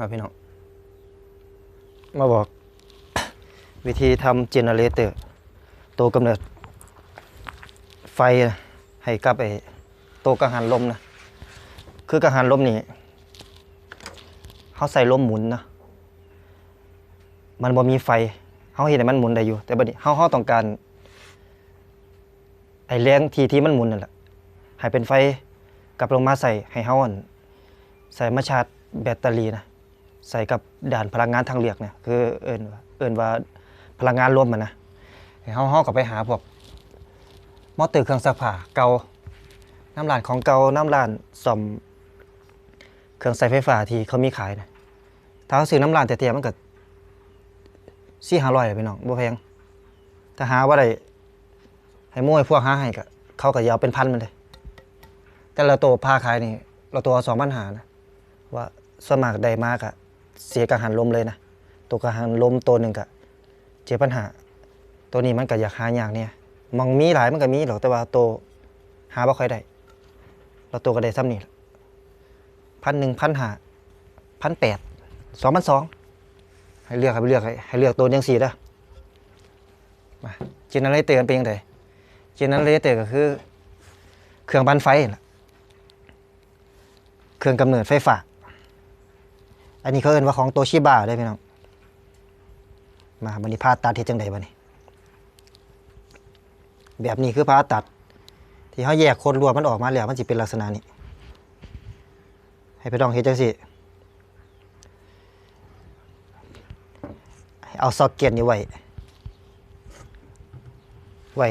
ครับพี่น้อง มาบอก วิธีทำเจเนเรเตอร์ ตัวกำเนิด ไฟให้กับไอ้ตัวกังหันลมนะ คือกังหันลมนี่เขาใส่ลมหมุนนะ มันบ่มีไฟเขาเห็นให้มันหมุนได้อยู่ แต่บัดนี้เขาเขาต้องการ ไอ้แรงทีที่มันหมุนนั่นแหละให้เป็นไฟกลับลงมาใส่ให้เขาอั่นใส่มาชาร์จแบตเตอรี่นะ ใส่กับด่านพลังงานทางเลือกเนี่ยคือเอินว่าเอินว่าพลังงานรวมมันนะให้เฮาเฮาก็ไปหาพวกมอเตอร์เครื่องซักผ้าเก่าน้ำร้านของเก่าน้ำร้านซ่อมเครื่องใช้ไฟฟ้าที่เขามีขายนะถ้าเขาซื้อน้ำร้านแต่เทียมันก็สี่ห้าร้อยไปน้องบ่แพงถ้าหาว่าได้ให้มั่วพวกหาให้ก็เขาก็ยาวเป็นพันมันเลย แต่ละตัวพาขายนี่ เราตัวสองปัญหานะ ว่าสวนมัครใดมากอะ เสียกังหันลมเลยนะตัวกังหันลมตัวหนึ่งกะเจอปัญหา ตัวนี้มันก็อยากหาอย่างเนี่ยมองมีหลายมันก็มีหรอกแต่ว่าตัวหาบ่ค่อยได้เราตัวก็ได้ซ้ำนี่พันหนึ่งพันหาพันแปดสองพันสองให้เลือกให้เลือกให้ให้เลือกตัวยังสี่ด้อมาเจเนเรเตอร์เป็นยังไงเจเนเรเตอร์ก็คือ เครื่องปั่นไฟเครื่องกำเนิดไฟฟ้า อันนี้เขาเอินว่าของโตชิบะได้พี่น้อง มาบันนี้พาตัดเฮ็ดจังไดบัดนี้ แบบนี้คือพาตัด ที่เขาแยกคนรวมมันออกมาแล้วมันสิเป็นลักษณะนี้ ให้พี่น้องเฮ็ดจังซี่เอาซอกเก็ตนี้ไว้ ไว้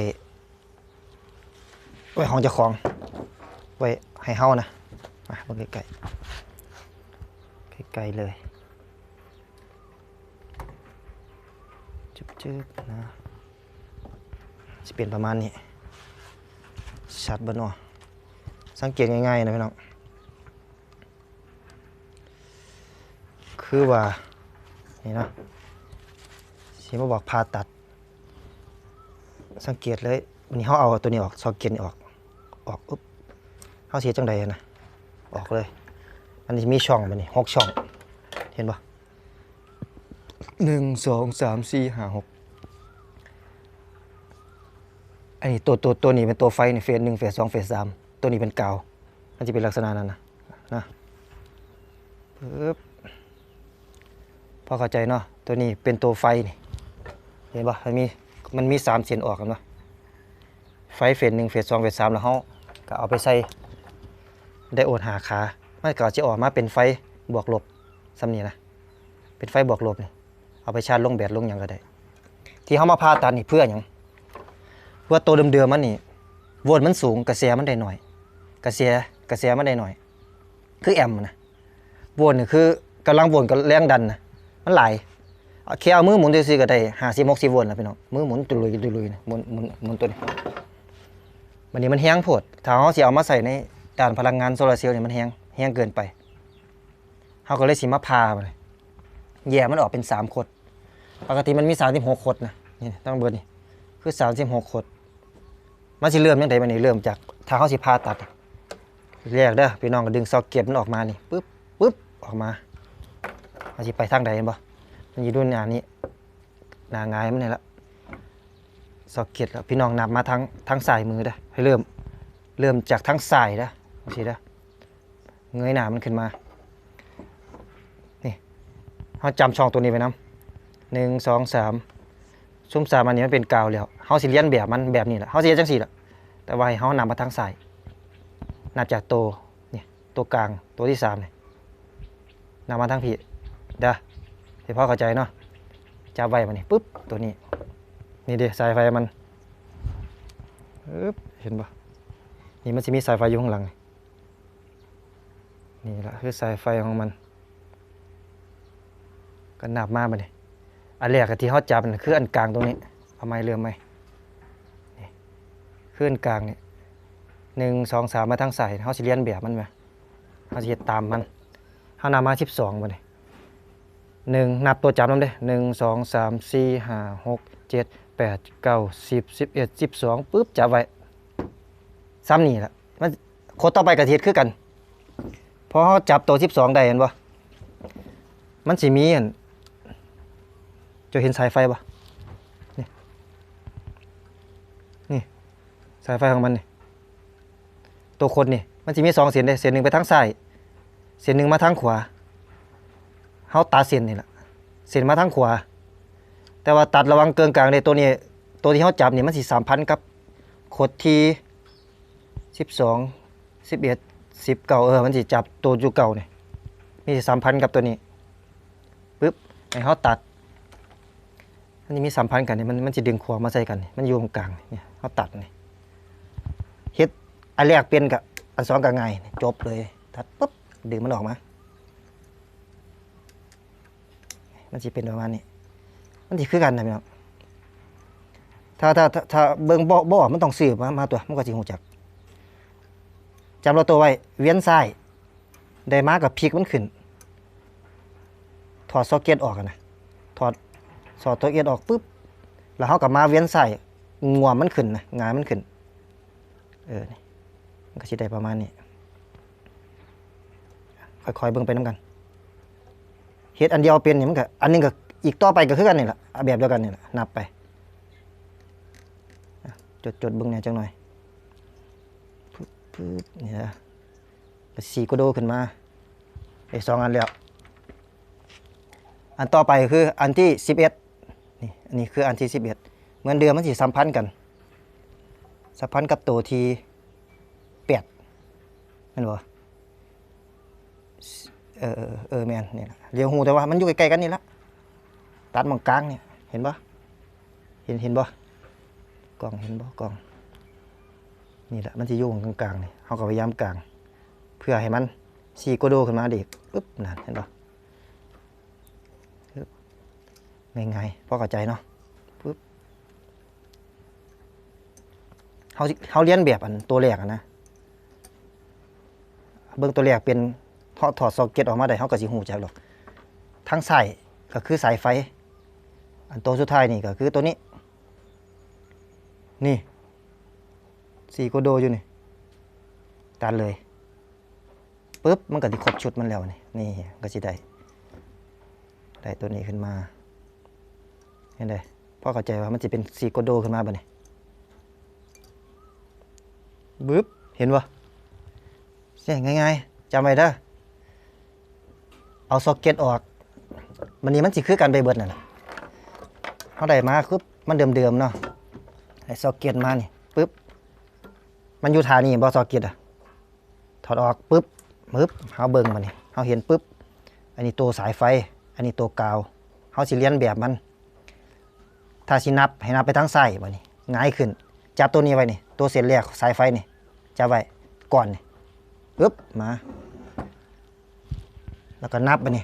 ไว้ของเจ้าของ ไว้ให้เฮานะมาเบิ่งใกล้ๆ ไกลเลยจึบๆนะจะเป็นประมาณนี้ ชัดบ่เนาะสังเกตง่ายๆนะพี่น้อง คือว่า นี่นะสิมาบอกผ่าตัด สังเกตเลยวันนี้เขาเอาตัวนี้ออกซอกเก็ตนี่ออก ออกอุ๊บเขาเสียจังใดนะ ออกเลย อันนี้มีช่องมันนี่หกช่อง เห็นปะหนึ่งสองสามสี่ห้าหกอันนี้ตัวตัวตัวนี้เป็นตัวไฟในเฟสหนึ่งเฟสสองเฟสสามตัวนี้เป็นกาวมันจะเป็นลักษณะนั้นนะนะปึ๊บพอเข้าใจเนาะตัวนี้เป็นตัวไฟนี่เห็นปะมันมีมันมีสามเส้นออกกันปะไฟเฟสหนึ่งเฟสสองเฟสสามแล้วเขาก็เอาไปใส่ได้โอดหาขา มันก็จะออกมาเป็นไฟบวกลบซ้ำนี่นะเป็นไฟบวกลบนี่เอาไปชาร์จลงแบตลงอย่างก็ได้ ที่เขามาพาตัดนี่เพื่ออย่างเพื่อตัวเดิมๆมันนี่โวลต์มันสูงกระแสมันได้หน่อย กระแสกระแสมันได้หน่อย คือแอมป์นะโวลต์นี่คือกำลังโวลต์กับแรงดันนะมันไหลเอาแค่เอามือหมุนซื่อก็ได้ห้าสิบหกสิบโวลต์แล้วพี่น้องมือหมุนตุลุยตุลุยนะหมุนหมุนหมุนตัวนี้วันนี้มันแห้งโพดถ้าเขาสิเอามาใส่ในด่านพลังงานโซลาร์เซลล์เนี่ยมันแห้ง แห้งเกินไปเขาก็เลยสิมาพามาเลยแย่มันออกเป็นสามขด ปกติมันมีสามสิบหกขดนะนี่ตั้งเบิดนี่คือสามสิบหกขด มันสิเริ่มยังไงมันนี่เริ่มจากทางเขาสิพาตัดแรกเด้อพี่น้องก็ดึงซอกเก็ตมันออกมานี่ปึ๊บปึ๊บออกมาเขาสิไปทางใดเห็นบ่มันอยู่ด้วยหน้านี้นางายมันนี่ละซอกเก็ตแล้วพี่น้องนับมาทางทางสายมือเด้อให้เริ่มเริ่มจากทั้งสายนะโอเคนะ เงยหน้ามันขึ้นมา นี่เขาจำช่องตัวนี้ไว้นะหนึ่งสองสามซุ้มสามอันนี้มันเป็นกาวแล้วเขาสิเลียนแบบมันแบบนี้แหละเขาสิเลียนจังสี่แหละแต่ว่าเขานำมาทางสายนับจากตัวนี่ตัวกลางตัวที่สามเนี่ยนำมาทางผีเด้อเดี๋ยวพ่อเข้าใจเนาะจับไว้มันนี่ปุ๊บตัวนี้ นี่เดีสายไฟมันปึ๊บเห็นปะนี่มันจะมีสายไฟอยู่ข้างหลัง นี่แหละคือสายไฟของมัน ก็นับมาบัดนี้อันแรกะที่เขาจับน่ะคืออันกลางตรงนี้เอาไมเริ่มไหมนี่คืออันกลางนี่หนึ่งสองสามมาทางสายเขาสิเลียนแบบมันไหมเขาสิเฮ็ดตามมันเขานำมาสิบสองบัดนี้หนึ่งนับตัวจับน้ำเด้หนึ่งสองสามสี่ห้าหกเจ็ดแปดเก้าสิบสิบเอ็ดสิบสองปุ๊บจับไว้ซ้ำนี่แหละมันโคตรต่อไปกระเทียดคือกัน พอจับตัวสิบสองได้เห็นปะมันสิมีอันจะเห็นสายไฟปะนี่นี่สายไฟของมันนี่ตัวคนนี่มันสิมีสองเส้นเลยเส้นหนึ่งไปทางซ้ายเส้นหนึ่งมาทางขวาเฮาตัดเส้นนี่แหละเส้นมาทางขวา แต่ว่าตัดระวังเกินกลางเลยตัวนี้ตัวที่เฮาจับนี่มันสิสามพันกับขดทีสิบสองสิบเอ็ด สิบเก้าเออมันสิจับตัวอยู่เก่าเนี่ยมีสามพันธ์กับตัวนี้ปึ๊บให้เขาตัดมันจะมีสัมพันธ์กันเนี่ยมันมันจะดึงขวามาใส่กัน มันอยู่ตรงกลางเนี่ยเขาตัดเนี่เฮ็ดอันแรกเปลี่ยนกับอันสองกับไงจบเลยตัดปุ๊บดึงมันออกมา มันจะเป็นประมาณนี้มันจะคือกันนะพี่น้องถ้าถ้าถ้าเบิ่งบ่บ่อมันต้องสืบมามาตัวมันก็สิหูจัก จำเราตัวไว้เวียนซ้ายได้มากับพลิกมันขึ้น ถอดซอกเก็ตออกนะถอดสอดซ็อกเก็ตออกปุ๊บแล้วเขากลับมาเวียนใส่งัวมันขึ้นนะงายมันขึ้น เออนี่มันก็สิได้ประมาณนี้ค่อยๆเบิ่งไปน้ำกันเฮ็ดอันเดียวเป็นนี่มันก็อันหนึงก็อีกต่อไปก็คือกันนี่แหละแบบเดียวกันนี่แหละนับไปจดจดๆเบิ่งแหน่จังหน่อย ปึ๊บนี่นะก็สี่กโดขึ้นมาไอ้สองอันแล้ว อันต่อไปคืออันที่11นี่อันนี้คืออันที่11เหมือนเดิมมันสิสัมพันธ์กัน สัมพันธ์กับตัวที่8แม่นบ่เออเออเออแมนนี่เรียวหูแต่ว่ามันอยู่ใกล้ๆกันนี่ละตัดมองกลางเนี่ยเห็นบ่เห็นเห็นบ่กล้องเห็นบ่กล้อง นี่แหละมันจะอยู่ตรงกลางๆนี่เฮาก็พยายามกลาง เพื่อให้มันสีโกโดขึ้นมาเด็กปึ๊บนั่นเห็นบ่ง่ายๆพอเข้าใจเนาะปึ๊บเขาเขาเรียนแบบอันตัวแรกนะเบื้องตัวแรกเป็นถอดถอดซอกเก็ตออกมาได้เขาก็สิหูจักหรอกทั้งสายก็คือสายไฟ อันตัวสุดท้ายนี่ก็คือตัวนี้ นี่ สีโกโดอยู่นี่ตัดเลยปึ๊บมันก็สิครบชุดมันแล้วนี่นี่ก็สิได้ได้ตัวนี้ขึ้นมาเห็นได้พ่อเข้าใจว่ามันจะเป็นสีโกโดขึ้นมาบ่เนี่ยบึ๊บเห็นปะเสียง่ายๆจำไว้เด้อเอาซ็อกเก็ตออกมันนี้มันสิคือกันไปเบิดนั่นแหละเขาได้มาคือมันเดิมๆเนาะไอ้ซ็อกเก็ตมานี่ มันอยู่ทานี่บอกเก็ตอะถอดออกปึ๊บปึ๊บเขาเบิ่งมานี่เขาเห็นปึ๊บ อันนี้ตัวสายไฟ อันนี้ตัวกาวเขาสิเลียนแบบมัน ถ้าสินับให้นับไปทางซ้ายบ่นี่ง่ายขึ้น จับตัวนี้ไว้นี่ ตัวเส้นแรกสายไฟนี่จับไว้ก่อนนี่ปึ๊บมา แล้วก็นับไปนี่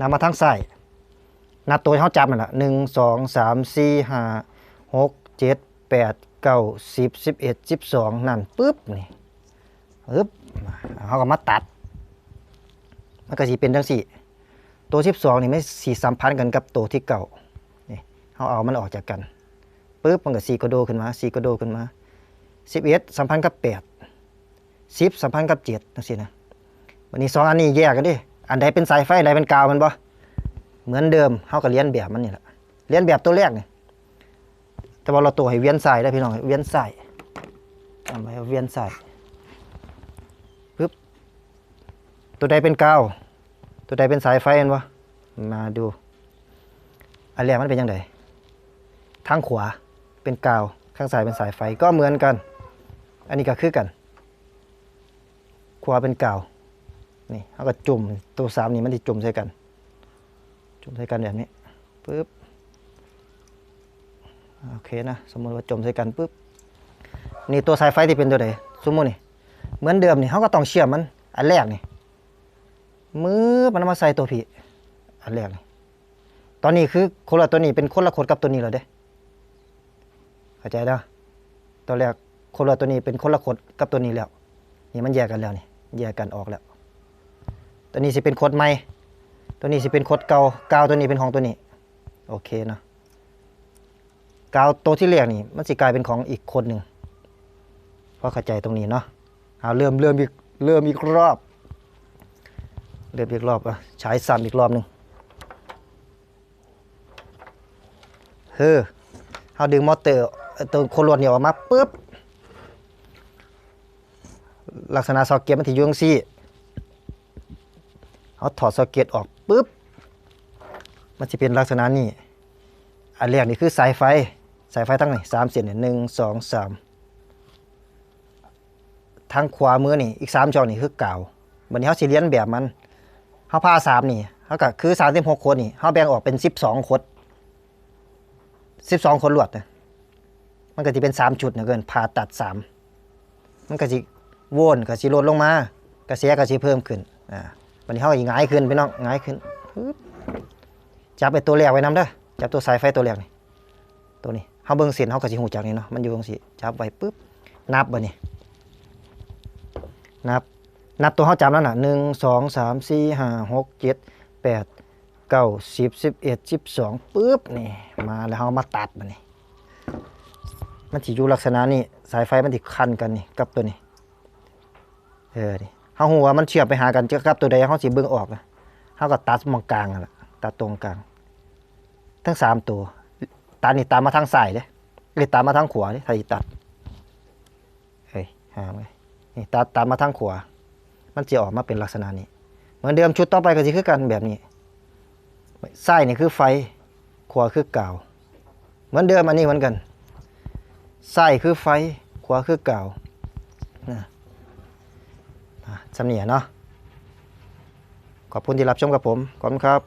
นับมาทางซ้ายนับตัวเขาจับนั่นละหนึ่งสองสามสี่ห้าหกเจ็ดแปด เก้าสิบสิบเอ็ดสิบสองนั่นปึ๊บนี่ปึ๊บเขาก็มาตัด มันก็สิเป็นจังสี่ ตัวสิบสองนี่ไม่สีสัมพันธ์กันกับตัวที่เก่านี่เขาเอามันออกจากกันปุ๊บมันก็สีกระโดขึ้นมาสีกระโดขึ้นมาสิบเอ็ดสัมพันธ์กับแปดสิบสัมพันธ์กับเจ็ดนั่นสินะวันนี้สองอันนี้แยกกันดิอันใดเป็นสายไฟอันใดเป็นกาวมันบ่เหมือนเดิมเขาก็เลียนแบบมันนี่แหละเลียนแบบตัวแรกนี่ แต่ว่าเราตัวให้เวียนใสายได้พี่น้องเวียนใสายทำไว้เวียนใสายปุ๊บตัวใดเป็นกาวตัวใดเป็นสายไฟเห็นวะมาดูอันแรกมันเป็นยังไงทางขวาเป็นกาวข้างซ้ายเป็นสายไฟก็เหมือนกัน อันนี้ก็คือกัน ขวาเป็นกาวนี่เขาก็จุ่มตัวสามนี่มันจะจุ่มใส่กัน จุ่มใส่กันแบบนี้ปึ๊บ โอเคนะสมมติว่าจมใส่กันปึ๊บนี่ตัวสายไฟที่เป็นตัวไหนสมมตินี่เหมือนเดิมนี่เขาก็ต้องเชื่อมมัน อันแรกนี่มือมันมาใส่ตัวผีอันแรกเลยตอนนี้คือคนละตัวนี้เป็นคนละขดกับตัวนี้เลยเด้เข้าใจเด้อตัวแรกคนละตัวนี้เป็นคนละขดกับตัวนี้แล้วนี่มันแยกกันแล้วนี่แยกกันออกแล้ว ตัวนี้สิเป็นขดใหม่ตัวนี้สิเป็นขดเก่าเก่าตัวนี้เป็นของตัวนี้ โอเคเนาะ กาวตัวที่เรียกนี่ มันสิกลายเป็นของอีกคนหนึ่งเพราะเข้าใจตรงนี้เนาะเอาเริ่มเริ่มอีกเริ่มอีกรอบเริ่มอีกรอบอะฉายซ้ำอีกรอบหนึ่งเฮ้อเอาดึงมอเตอร์ตัวโคลวนเนี่ยออกมาปุ๊บลักษณะซอกเก็ตมันถี่ยุ่งซี่เอาถอดซอกเก็ตออกปุ๊บมันจะเป็นลักษณะนี้อันแรกนี่คือสายไฟ สายไฟทั้งไหนสามเส้นเนี่ยหนึ่งสองสามทางขวามือนี่อีกสามช่องนี่คือเก่าวันนี้เขาสิเลียนแบบมันเขาพาสามนี่เขาก็คือสามสิบหกคนนี่เขาแบ่งออกเป็นสิบสองคนสิบสองคนลวดนะมันก็จะเป็นสามจุดนะเกินผ่าตัดสามมันก็จะโวนก็สิลดลงมากระแสก็สิเพิ่มขึ้นอ่าวันนี้เขาก็สิหงายขึ้นพี่น้องหงายขึ้นจับไอ้ตัวแรกไว้นํเด้อจับตัวสายไฟตัวแรกนี่ตัวนี้ เขาเบิ่งเส้นเขาก็สิหูจักนี่เนาะมันอยู่ตรงสิจับไว้ปุ๊บนับบ่นี่นับนับตัวเขาจำแล้วน่ะหนึ่งสองสามสี่ห้าหกเจ็ดแปดเก้าสิบสิบเอ็ดสิบสองปุ๊บนี่มาแล้วเขามาตัดมันนี่มันสิอยู่ลักษณะนี้สายไฟมันสิคันกันนี่กับตัวนี้เออนี่เขาหัวามันเชื่อมไปหากันจะกับตัวใดเขาสิเบิ่งออกนะเขาก็ตัดมองกลางนั่นแหละตัดตรงกลาง ทั้งสามตัว ตัดนี่ตามมาทางซ้ายเด้หรือตามมาทางขวาเด้ถ้าสิตัดเฮ้ยหาไว้นี่ตัดตามมาทางขวา มันจะออกมาเป็นลักษณะนี้ เหมือนเดิมชุดต่อไปก็จะคือกันแบบนี้ไส้นี่คือไฟ ขวาคือกาว เหมือนเดิมอันนี้เหมือนกันไส้คือไฟ ขวาคือกาวนะอะสำเนียเนาะขอบคุณที่รับชมกับผม ขอบคุณครับ